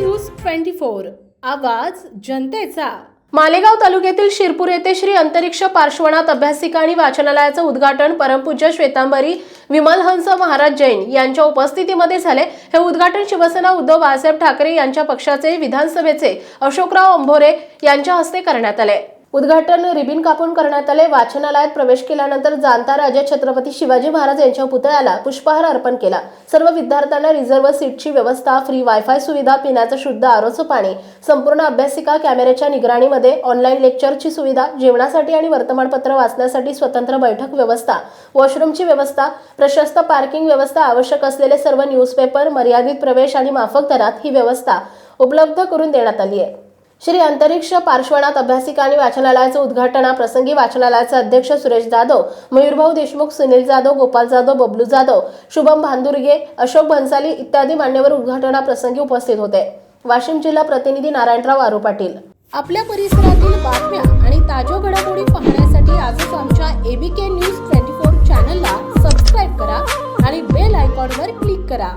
Use twenty four आवाज जनतेचा. मालेगाव तालुक्यातील शिरपूर येथे श्री अंतरिक्ष पार्श्वनाथ अभ्यासिका आणि वाचनालयाचं उद्घाटन परमपूज्य श्वेतांबरी विमल हंस महाराज जैन यांच्या उपस्थितीमध्ये झाले. हे उद्घाटन शिवसेना उद्धव बाळासाहेब ठाकरे यांच्या पक्षाचे विधानसभेचे अशोकराव अंभोरे यांच्या हस्ते करण्यात आले. उद्घाटन रिबिन कापून करण्यात आले. वाचनालयात प्रवेश केल्यानंतर जाणता राजा छत्रपती शिवाजी महाराज यांच्या पुतळ्याला पुष्पहार अर्पण केला. सर्व विद्यार्थ्यांना रिझर्व्ह सीटची व्यवस्था फ्री वायफाय सुविधा पिण्याचं शुद्ध आरोचं पाणी संपूर्ण अभ्यासिका कॅमेऱ्याच्या निगराणीमध्ये ऑनलाईन लेक्चरची सुविधा जेवणासाठी आणि वर्तमानपत्र वाचण्यासाठी स्वतंत्र बैठक व्यवस्था वॉशरूमची व्यवस्था प्रशस्त पार्किंग व्यवस्था आवश्यक असलेले सर्व न्यूजपेपर मर्यादित प्रवेश आणि माफक दरात ही व्यवस्था उपलब्ध करून देण्यात आली आहे. श्री अंतरिक्ष पार्श्वनाथ अभ्यासिका आणि वाचनालयाचं उद्घाटनाप्रसंगी वाचनालयाचे अध्यक्ष सुरेश जाधव मयूरभाऊ देशमुख सुनील जाधव गोपाल जाधव बबलू जाधव शुभम भांदुर्गे अशोक भन्साली इत्यादी मान्यवर उद्घाटनाप्रसंगी उपस्थित होते. वाशिम जिल्हा प्रतिनिधी नारायणराव आरू पाटील. आपल्या परिसरातील बातम्या आणि ताज्या घडामोडी पाहण्यासाठी आजच आमच्या एबीके न्यूज ट्वेंटी फोर चॅनलला सबस्क्राईब करा आणि बेल आयकॉनवर क्लिक करा.